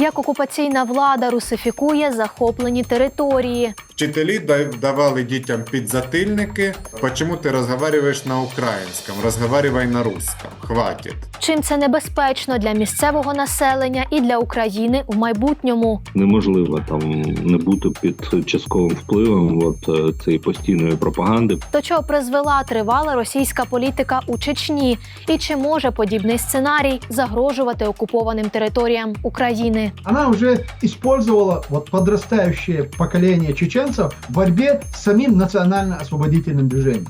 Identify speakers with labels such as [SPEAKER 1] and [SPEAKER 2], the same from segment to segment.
[SPEAKER 1] Як окупаційна влада русифікує захоплені території.
[SPEAKER 2] Вчителі да- давали дітям підзатильники. Почему ти розговариваєш на українському? Розговаривай на русском. Хватит.
[SPEAKER 1] Чим це небезпечно для місцевого населення і для України у майбутньому?
[SPEAKER 3] неможливо там не бути під частковим впливом от е, цієї постійної пропаганди.
[SPEAKER 1] До чого призвела тривала російська політика у Чечні, і чи може подібний сценарій загрожувати окупованим територіям України?
[SPEAKER 4] она уже использовала вот подрастающее поколение чеченцев в борьбе с самим национально-освободительным движением.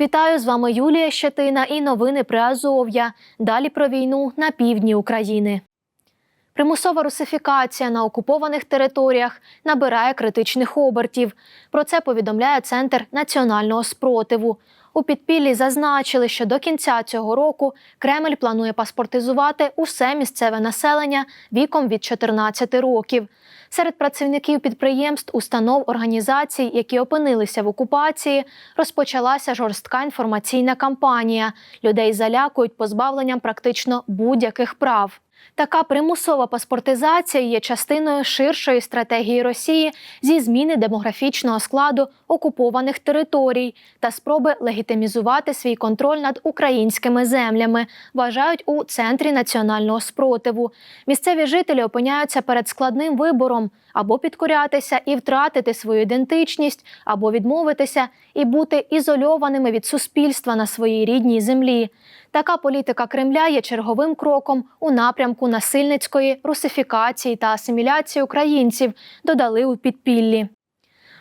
[SPEAKER 1] Вітаю з вами Юлія Щетина і новини при Азов'я. Далі про війну на півдні України. Примусова русифікація на окупованих територіях набирає критичних обертів. Про це повідомляє Центр національного спротиву. У підпіллі зазначили, що до кінця цього року Кремль планує паспортизувати усе місцеве населення віком від 14 років. Серед працівників підприємств, установ, організацій, які опинилися в окупації, розпочалася жорстка інформаційна кампанія. Людей залякують позбавленням практично будь-яких прав. Така примусова паспортизація є частиною ширшої стратегії Росії зі зміни демографічного складу окупованих територій та спроби легітимізувати свій контроль над українськими землями, вважають у центрі національного спротиву. Місцеві жителі опиняються перед складним вибором або підкорятися і втратити свою ідентичність, або відмовитися і бути ізольованими від суспільства на своїй рідній землі. Така політика Кремля є черговим кроком у напрямку насильницької русифікації та асиміляції українців, додали у підпіллі.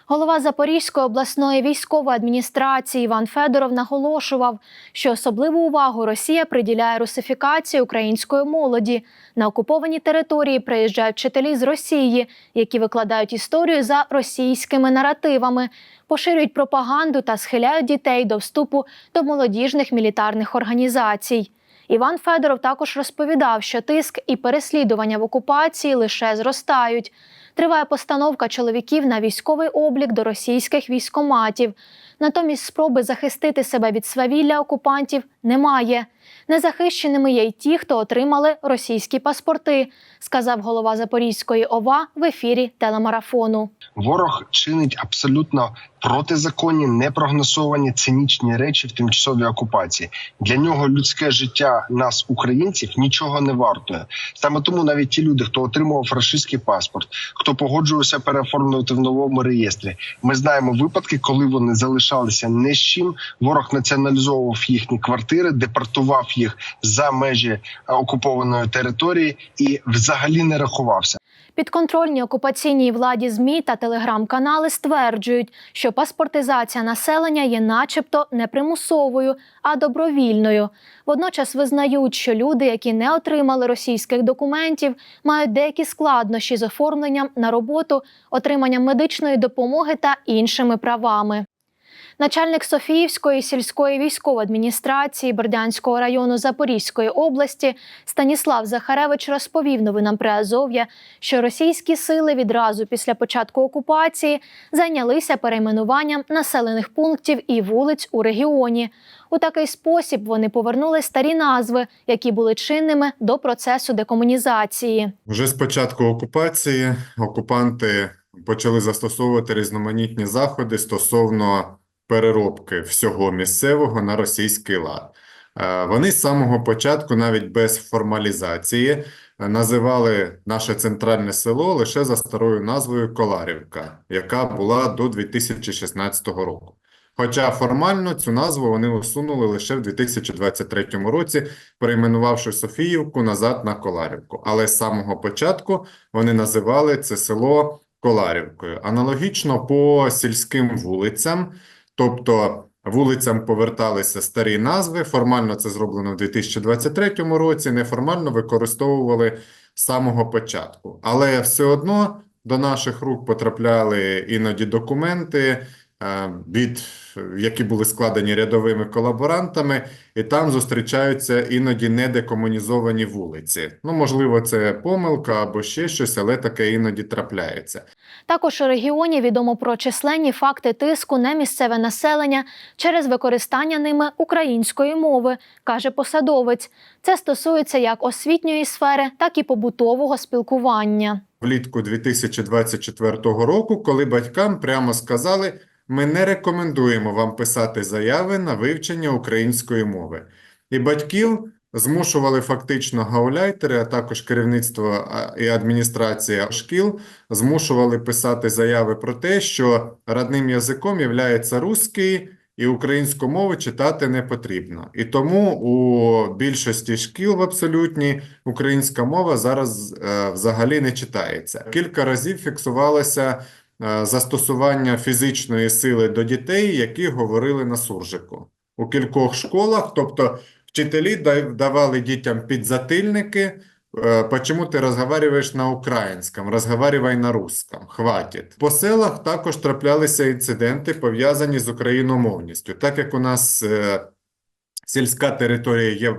[SPEAKER 1] Голова Запорізької обласної військової адміністрації Іван Федоров наголошував, що особливу увагу Росія приділяє русифікації української молоді. На окуповані території приїжджають вчителі з Росії, які викладають історію за російськими наративами, поширюють пропаганду та схиляють дітей до вступу до молодіжних мілітарних організацій. Іван Федоров також розповідав, що тиск і переслідування в окупації лише зростають. Триває постановка чоловіків на військовий облік до російських військоматів. Натомість спроби захистити себе від свавілля окупантів немає. Незахищеними є й ті, хто отримали російські паспорти, сказав голова Запорізької ОВА в ефірі телемарафону.
[SPEAKER 5] Ворог чинить абсолютно протизаконні, непрогнозовані цинічні речі в тимчасовій окупації. Для нього людське життя нас, українців, нічого не вартує. Саме тому навіть ті люди, хто отримував рашистський паспорт, хто погоджувався переоформлювати в новому реєстрі. Ми знаємо випадки, коли вони залишалися не з чим. Ворог націоналізовував їхні квартири, депортував їх за межі е, окупованої території і взагалі не рахувався.
[SPEAKER 1] Підконтрольні окупаційній владі ЗМІ та телеграм-канали стверджують, що паспортизація населення є начебто не примусовою, а добровільною. Водночас визнають, що люди, які не отримали російських документів, мають деякі складнощі з оформленням на роботу, отриманням медичної допомоги та іншими правами. Начальник Софіївської сільської військової адміністрації Бердянського району Запорізької області Станіслав Захаревич розповів новинам Приазов'я, що російські сили відразу після початку окупації зайнялися перейменуванням населених пунктів і вулиць у регіоні. У такий спосіб вони повернули старі назви, які були чинними до процесу декомунізації.
[SPEAKER 2] Вже з початку окупації окупанти почали застосовувати різноманітні заходи стосовно переробки всього місцевого на російський лад. Е, Вони з самого початку, навіть без формалізації, називали наше центральне село лише за старою назвою Коларівка, яка була до 2016 року. Хоча формально цю назву вони усунули лише в 2023 році, перейменувавши Софіївку назад на Коларівку. Але з самого початку вони називали це село Коларівкою. Аналогічно по сільським вулицям, тобто вулицям поверталися старі назви. Формально це зроблено в 2023 році, неформально використовували з самого початку. Але все одно до наших рук потрапляли іноді документи, від, які були складені рядовими колаборантами, і там зустрічаються іноді недекомунізовані вулиці. Ну, можливо, це помилка або ще щось, але таке іноді трапляється.
[SPEAKER 1] Також у регіоні відомо про численні факти тиску на місцеве населення через використання ними української мови, каже посадовець. Це стосується як освітньої сфери, так і побутового спілкування.
[SPEAKER 2] влітку 2024 року, коли батькам прямо сказали, ми не рекомендуємо вам писати заяви на вивчення української мови. І батьків змушували фактично гауляйтери, а також керівництво і адміністрація шкіл змушували писати заяви про те, що родним язиком є русський, і українську мову читати не потрібно. І тому у більшості шкіл в абсолютній українська мова зараз е, взагалі не читається. Кілька разів фіксувалося е, застосування фізичної сили до дітей, які говорили на суржику. У кількох школах, тобто вчителі давали дітям підзатильники, Э, Почему ти розговариваєш на українському? Розговаривай на русском. Хватить. По селах також траплялися інциденти, пов'язані з україномовністю. Так як у нас е, сільська територія є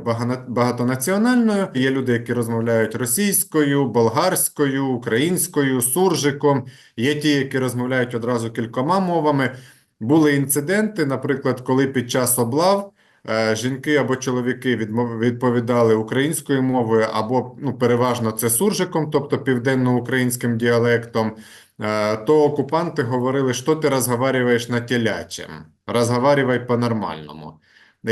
[SPEAKER 2] багатонаціональною, є люди, які розмовляють російською, болгарською, українською, суржиком, є ті, які розмовляють одразу кількома мовами. Були інциденти, наприклад, коли під час облав е, жінки або чоловіки відповідали українською мовою, або ну, переважно це суржиком, тобто південноукраїнським діалектом, е, то окупанти говорили, що ти розговариваєш на телячем, розговаривай по-нормальному.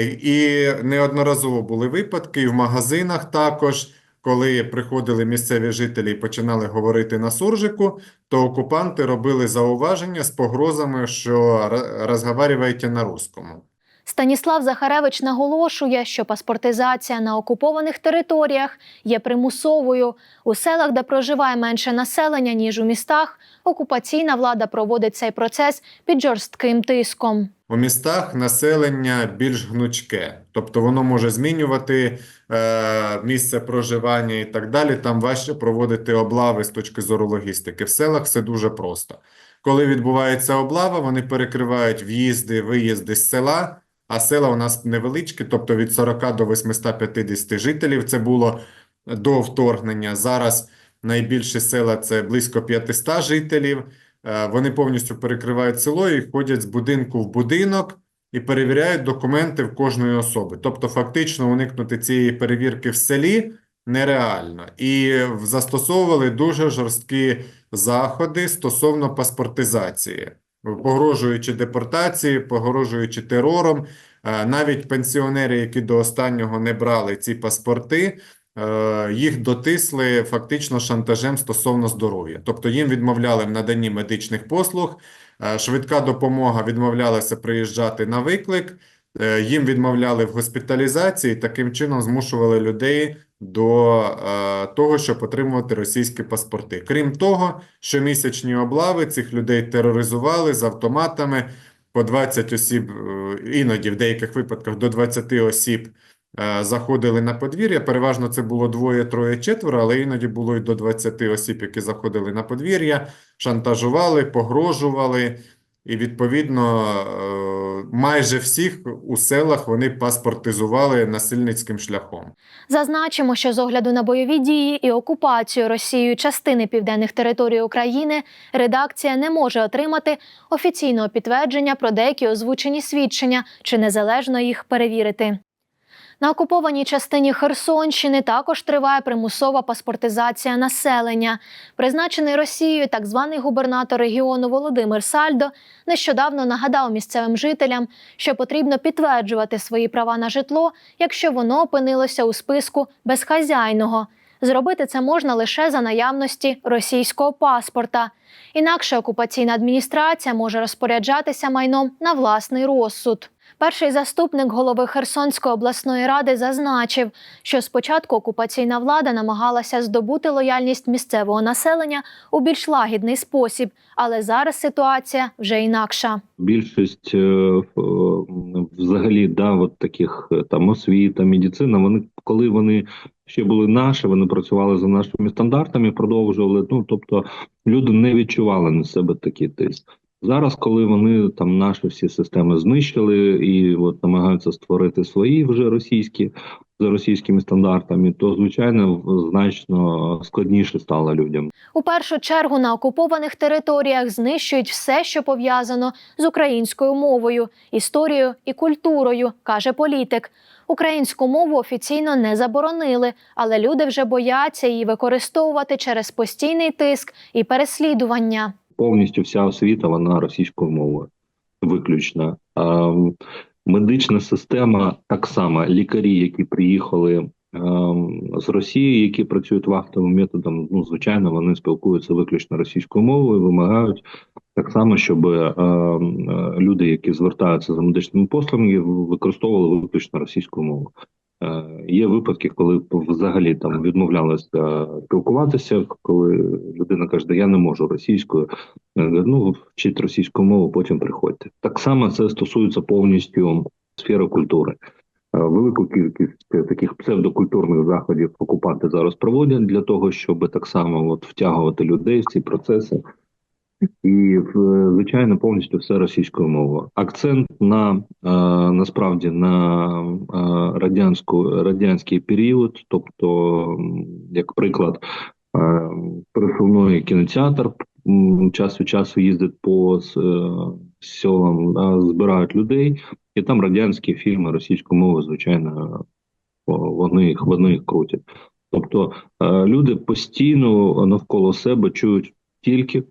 [SPEAKER 2] І- неодноразово були випадки, і в магазинах також, коли приходили місцеві жителі і починали говорити на суржику, то окупанти робили зауваження з погрозами, що «Ра- розговаривайте на русскому.
[SPEAKER 1] Станіслав Захаревич наголошує, що паспортизація на окупованих територіях є примусовою. У селах, де проживає менше населення, ніж у містах, окупаційна влада проводить цей процес під жорстким тиском.
[SPEAKER 2] У містах населення більш гнучке, тобто воно може змінювати е, місце проживання і так далі. Там важче проводити облави з точки зору логістики. В селах все дуже просто. Коли відбувається облава, вони перекривають в'їзди, виїзди з села, а села у нас невеличкі, тобто від 40 до 850 жителів. Це було до вторгнення. Зараз найбільші села це близько 500 жителів. Е, Вони повністю перекривають село і ходять з будинку в будинок і перевіряють документи в кожної особи. Тобто, фактично уникнути цієї перевірки в селі нереально. І застосовували дуже жорсткі заходи стосовно паспортизації, погрожуючи депортації, погрожуючи терором. Е, Навіть пенсіонери, які до останнього не брали ці паспорти, їх дотисли фактично шантажем стосовно здоров'я. Тобто їм відмовляли в наданні медичних послуг, е, швидка допомога відмовлялася приїжджати на виклик, е, їм відмовляли в госпіталізації, таким чином змушували людей до е, того, щоб отримувати російські паспорти. Крім того, щомісячні облави цих людей тероризували з автоматами по 20 осіб, е, іноді в деяких випадках до 20 осіб е, заходили на подвір'я. Переважно це було двоє, троє, четверо, але іноді було й до 20 осіб, які заходили на подвір'я, шантажували, погрожували. І, відповідно, е, майже всіх у селах вони паспортизували насильницьким шляхом.
[SPEAKER 1] Зазначимо, що з огляду на бойові дії і окупацію Росією частини південних територій України редакція не може отримати офіційного підтвердження про деякі озвучені свідчення чи незалежно їх перевірити. На окупованій частині Херсонщини також триває примусова паспортизація населення. Призначений Росією так званий губернатор регіону Володимир Сальдо нещодавно нагадав місцевим жителям, що потрібно підтверджувати свої права на житло, якщо воно опинилося у списку безхазяйного. Зробити це можна лише за наявності російського паспорта. Інакше окупаційна адміністрація може розпоряджатися майном на власний розсуд. Перший заступник голови Херсонської обласної ради зазначив, що спочатку окупаційна влада намагалася здобути лояльність місцевого населення у більш лагідний спосіб, але зараз ситуація вже інакша.
[SPEAKER 3] Більшість е, е, взагалі да, от таких е, там освіта, медицина. Вони коли вони ще були наші, вони працювали за нашими стандартами, продовжували. Ну тобто люди не відчували на себе такий тиск. Зараз, коли вони там наші всі системи знищили і от намагаються створити свої вже російські за російськими стандартами, то звичайно значно складніше стало людям.
[SPEAKER 1] У першу чергу на окупованих територіях знищують все, що пов'язано з українською мовою, історією і культурою, каже політик. Українську мову офіційно не заборонили, але люди вже бояться її використовувати через постійний тиск і переслідування.
[SPEAKER 3] Повністю вся освіта вона російською мовою виключно. А, медична система так само. Лікарі, які приїхали ем, з Росії, які працюють вахтовим методом, ну звичайно, вони спілкуються виключно російською мовою, вимагають так само, щоб е, ем, е, люди, які звертаються за медичними послугами, використовували виключно російську мову. Е, Є випадки, коли взагалі там відмовлялися спілкуватися, коли людина каже, я не можу російською. Ну, вчіть російську мову, потім приходьте. Так само це стосується повністю сфери культури. Е, Велику кількість таких псевдокультурних заходів окупанти зараз проводять для того, щоб так само от втягувати людей в ці процеси. І звичайно повністю все російською мовою. Акцент на е, насправді на е, радянську радянський період, тобто, як приклад, е, пересувний кінотеатр час від часу їздить по селам, збирають людей, і там радянські фільми російською мовою, звичайно, вони їх вони їх крутять. Тобто люди постійно навколо себе чують тільки е,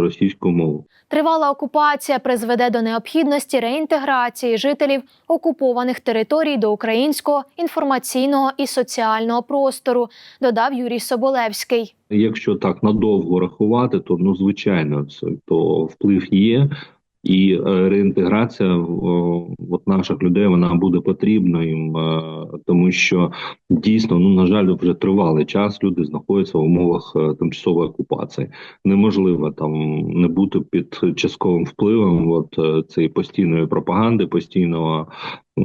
[SPEAKER 3] російську мову.
[SPEAKER 1] Тривала окупація призведе до необхідності реінтеграції жителів окупованих територій до українського інформаційного і соціального простору, додав Юрій Соболевський.
[SPEAKER 3] Якщо так надовго рахувати, то ну звичайно, це то вплив є, і е, реінтеграція о, от наших людей вона буде потрібна їм, е, тому що дійсно, ну на жаль, вже тривалий час люди знаходяться в умовах е, тимчасової окупації. Неможливо там не бути під частковим впливом от е, цієї постійної пропаганди, постійного е,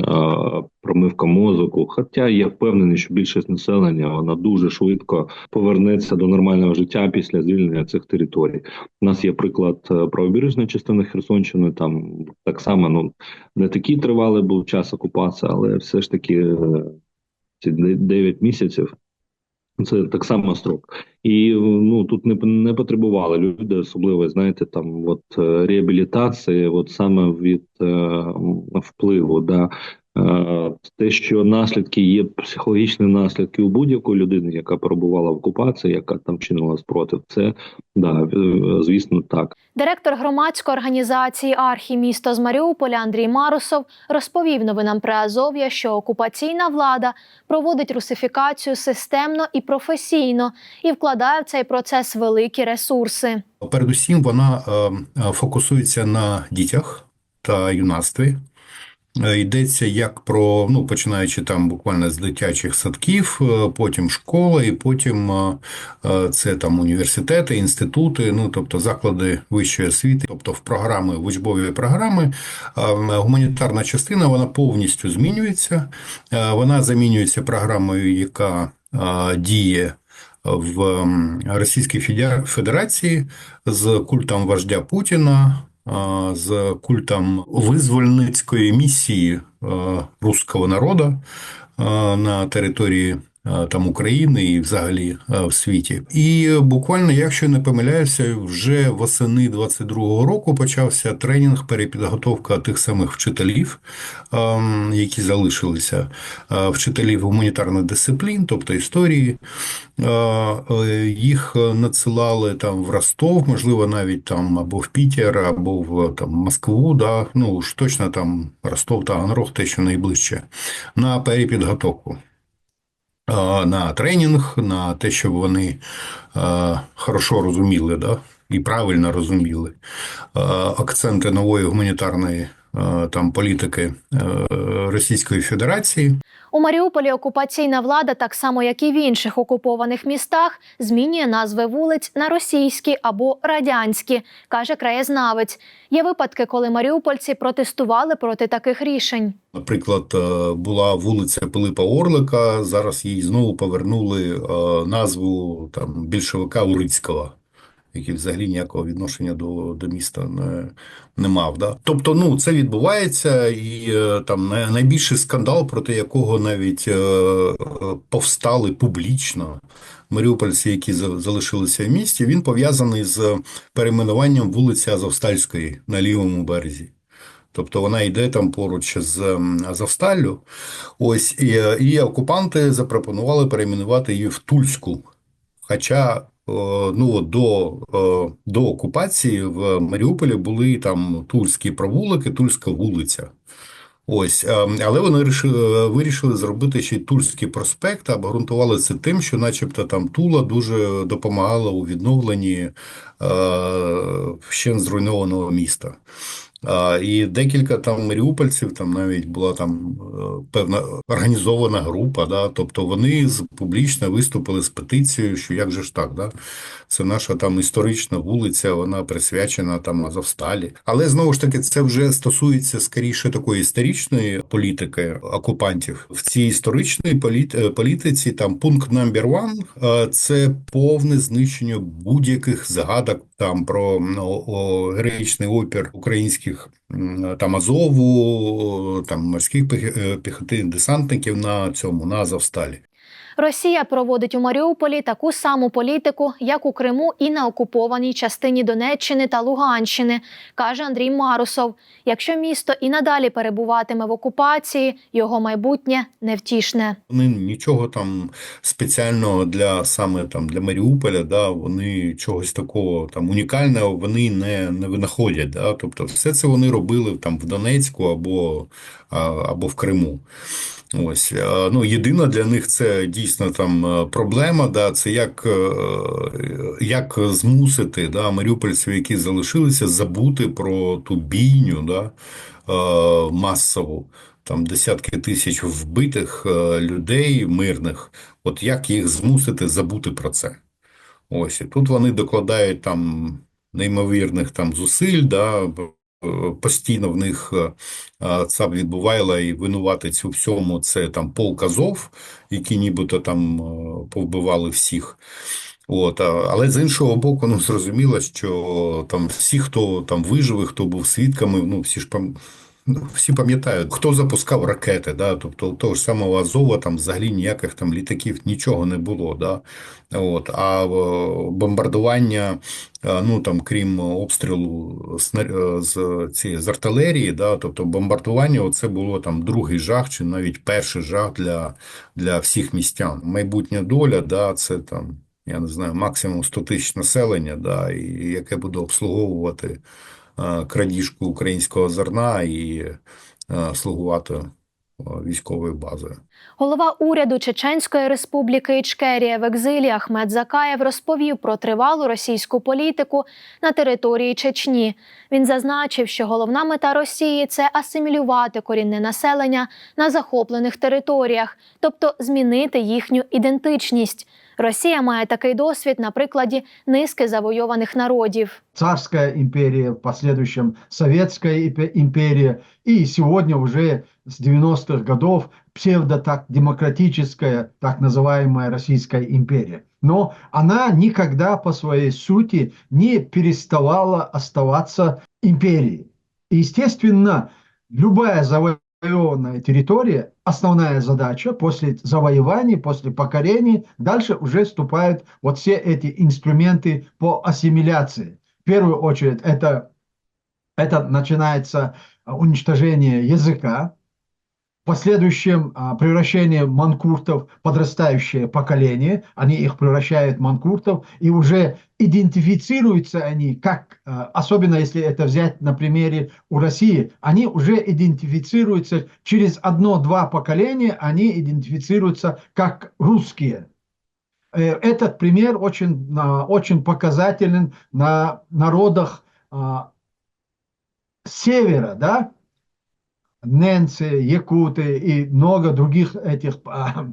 [SPEAKER 3] промивка мозку. Хоча я впевнений, що більшість населення вона дуже швидко повернеться до нормального життя після звільнення цих територій. У нас є приклад е, правобережної частини Херсонщини. Там так само ну не такий тривалий був час окупації, але все ж таки е, ці 9 місяців. Це так само строк, і ну тут не не потребували люди, особливо знаєте, там от е, реабілітації, от саме від е, впливу, да те, що наслідки є психологічні наслідки у будь-якої людини, яка перебувала в окупації, яка там чинила спротив, це да, е, звісно, так.
[SPEAKER 1] Директор громадської організації Архі місто з Маріуполя Андрій Марусов розповів новинам Приазов'я, що окупаційна влада проводить русифікацію системно і професійно і вкладає в цей процес великі ресурси.
[SPEAKER 6] Передусім, вона е, е, фокусується на дітях та юнацтві. Е, Йдеться як про, ну, починаючи там буквально з дитячих садків, е, потім школа, і потім е, це там університети, інститути, ну, тобто заклади вищої освіти. Тобто в програми, в учбові програми гуманітарна частина вона повністю змінюється. Вона замінюється програмою, яка діє в Російській Федерації з культом вождя Путіна, з культом визвольницької місії руського народу на території там України і взагалі в світі. І буквально, якщо не помиляюся, вже восени 22-го року почався тренінг перепідготовка тих самих вчителів, які залишилися, вчителів гуманітарних дисциплін, тобто історії. Е, е, Їх надсилали там в Ростов, можливо, навіть там або в Пітер, або в там Москву, да, ну ж точно там Ростов та Ганрох, те, що найближче, на перепідготовку. На тренінг, на те, щоб вони хорошо розуміли, да, і правильно розуміли акценти нової гуманітарної там політики е, Російської Федерації.
[SPEAKER 1] У Маріуполі окупаційна влада, так само як і в інших окупованих містах, змінює назви вулиць на російські або радянські, каже краєзнавець. Є випадки, коли маріупольці протестували проти таких рішень.
[SPEAKER 6] Наприклад, е, була вулиця Пилипа Орлика, зараз їй знову повернули е, назву там більшовика Урицького, який взагалі ніякого відношення до, до міста не, не мав. Да? Тобто, ну це відбувається, і е, там найбільший скандал, проти якого навіть е, е, повстали публічно маріупольці, які залишилися в місті, він пов'язаний з перейменуванням вулиці Азовстальської на лівому березі. Тобто вона йде там поруч з Азовсталлю. Ось і, і окупанти запропонували перейменувати її в Тульську. Хоча ну, от до, е, до окупації в Маріуполі були там Тульські провулики, Тульська вулиця. Ось, е, але вони рішили, вирішили зробити ще й Тульський проспект, обґрунтували це тим, що, начебто, там Тула дуже допомагала у відновленні е, ще зруйнованого міста. І декілька там маріупольців, там навіть була там е, певна організована група, да, тобто вони публічно виступили з петицією, що як же ж так, да, це наша там історична вулиця, вона присвячена там Азовсталі. Але знову ж таки, це вже стосується скоріше такої історичної політики окупантів. В цій історичній політ- е, політиці там пункт номер one е, – це повне знищення будь-яких згадок там про ну, о, героїчний опір українських там Азову, там морських е, десантників на цьому на Азовсталі.
[SPEAKER 1] Росія проводить у Маріуполі таку саму політику, як у Криму і на окупованій частині Донеччини та Луганщини, каже Андрій Марусов. Якщо місто і надалі перебуватиме в окупації, його майбутнє невтішне.
[SPEAKER 6] Вони нічого там спеціального для саме там для Маріуполя, да, вони чогось такого там унікального вони не, не винаходять. Да, тобто все це вони робили там в Донецьку або, або в Криму. Ось е, ну єдина для них це дійсно там е, проблема. Да, це як, е, як змусити да, маріупольців, які залишилися, забути про ту бійню, да, масову там десятки тисяч вбитих людей мирних. От як їх змусити забути про це? Ось і тут вони докладають там неймовірних там зусиль, да, постійно в них це відбувало і винуватець у всьому це там полк Азов, які нібито там е, повбивали всіх. От, але з іншого боку, ну зрозуміло, що там всі, хто там виживе, хто був свідками, ну всі ж пам... ну, всі пам'ятають, хто запускав ракети, да? тобто того ж самого Азова там взагалі ніяких там літаків нічого не було. Да? От, а е, бомбардування, е, ну там крім обстрілу е, з цієї з артилерії, да? тобто бомбардування, це було там другий жах, чи навіть перший жах для, для всіх містян. Майбутня доля, да, це там я не знаю, максимум 100 тисяч населення, да, і яке буде обслуговувати крадіжку українського зерна і е, слугувати е, військовою базою.
[SPEAKER 1] Голова уряду Чеченської республіки Ічкерія в екзилі Ахмед Закаєв розповів про тривалу російську політику на території Чечні. Він зазначив, що головна мета Росії це асимілювати корінне населення на захоплених територіях, тобто змінити їхню ідентичність. Росія має такий досвід на прикладі низки завойованих народів.
[SPEAKER 4] царская империя, в последующем советская импе- империя, и сегодня уже с 90-х годов псевдо-демократическая, так называемая Российская империя. Но она никогда по своей сути не переставала оставаться империей. И, естественно, любая завоеванная территория, основная задача после завоеваний, после покорений, дальше уже вступают вот все эти инструменты по ассимиляции. В первую очередь это, это начинается уничтожение языка, последующем а, превращение манкуртов подрастающее поколение, они их превращают в манкуртов, и уже идентифицируются они как, а, особенно если это взять на примере у России, они уже идентифицируются через одно-два поколения, они идентифицируются как русские. Э, Этот пример очень, а, очень показателен на народах севера, да, ненцы, якуты и много других этих а,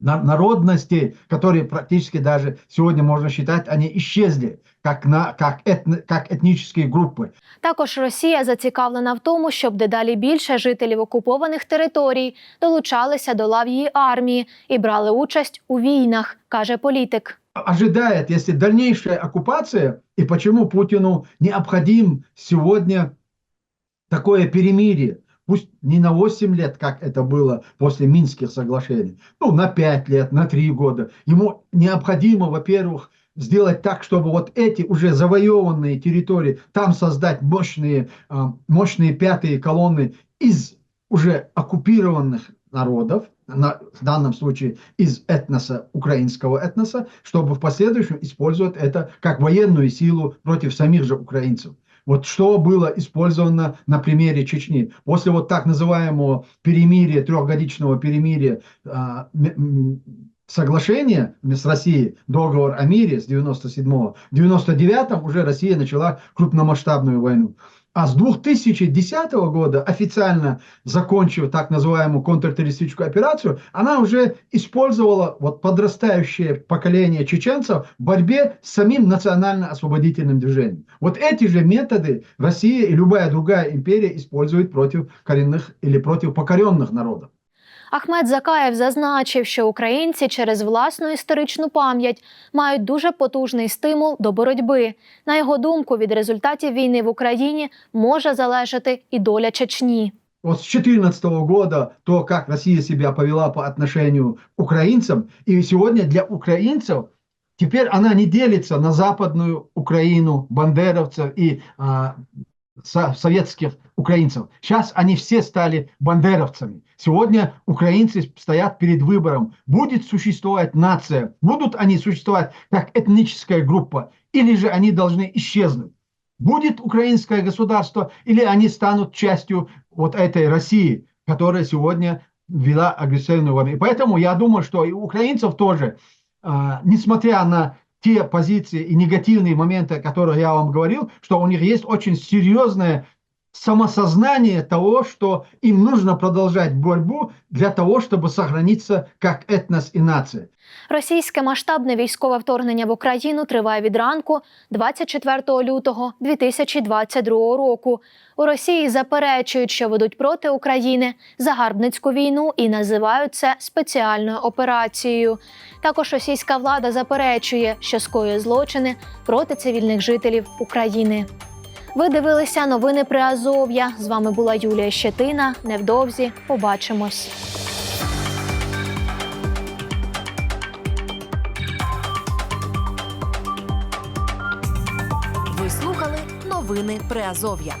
[SPEAKER 4] на- народностей, которые практически даже сегодня можно считать, они исчезли как, на, как, этно- как этнические группы.
[SPEAKER 1] Також Росія зацікавлена в тому, щоб дедалі більше жителів окупованих територій долучалися до лав її армії і брали участь у війнах, каже політик.
[SPEAKER 4] ожидает, если дальнейшая оккупация, и почему Путину необходим сегодня такое перемирие, пусть не на 8 лет, как это было после Минских соглашений, ну, на 5 лет, на 3 года. Ему необходимо, во-первых, сделать так, чтобы вот эти уже завоеванные территории, там создать мощные, а, мощные пятые колонны из уже оккупированных народов, на, в данном случае из этноса, украинского этноса, чтобы в последующем использовать это как военную силу против самих же украинцев. Вот что было использовано на примере Чечни. После вот так называемого перемирия, трехгодичного перемирия, а, соглашения с Россией, договор о мире с 97-го, в 99-м уже Россия начала крупномасштабную войну. А с 2010 года, официально закончив так называемую контртеррористическую операцию, она уже использовала вот подрастающее поколение чеченцев в борьбе с самим национально-освободительным движением. Вот эти же методы Россия и любая другая империя использует против коренных или против покоренных народов.
[SPEAKER 1] Ахмед Закаєв зазначив, що українці через власну історичну пам'ять мають дуже потужний стимул до боротьби. На його думку, від результатів війни в Україні може залежати і доля Чечні.
[SPEAKER 4] вот с 2014 года то, как Россия себя повела по отношению к украинцам, и сегодня для украинцев теперь она не делится на западную Украину, бандеровцев и а, советских украинцев. Сейчас они все стали бандеровцами. Сегодня украинцы стоят перед выбором, будет существовать нация, будут они существовать как этническая группа, или же они должны исчезнуть. Будет украинское государство, или они станут частью вот этой России, которая сегодня вела агрессивную войну. И поэтому я думаю, что и у украинцев тоже, а, несмотря на те позиции и негативные моменты, о которых я вам говорил, что у них есть очень серьезное самосознание того, что им нужно продолжать борьбу для того, чтобы сохраниться как этнос и нация.
[SPEAKER 1] Російське масштабне військове вторгнення в Україну триває від ранку 24 лютого 2022 року. У Росії заперечують, що ведуть проти України загарбницьку війну і називають це спеціальною операцією. Також російська влада заперечує, що скоює злочини проти цивільних жителів України. Ви дивилися новини при Азов'я. З вами була Юлія Щетина. Невдовзі побачимось.
[SPEAKER 7] Ви слухали новини Приазов'я.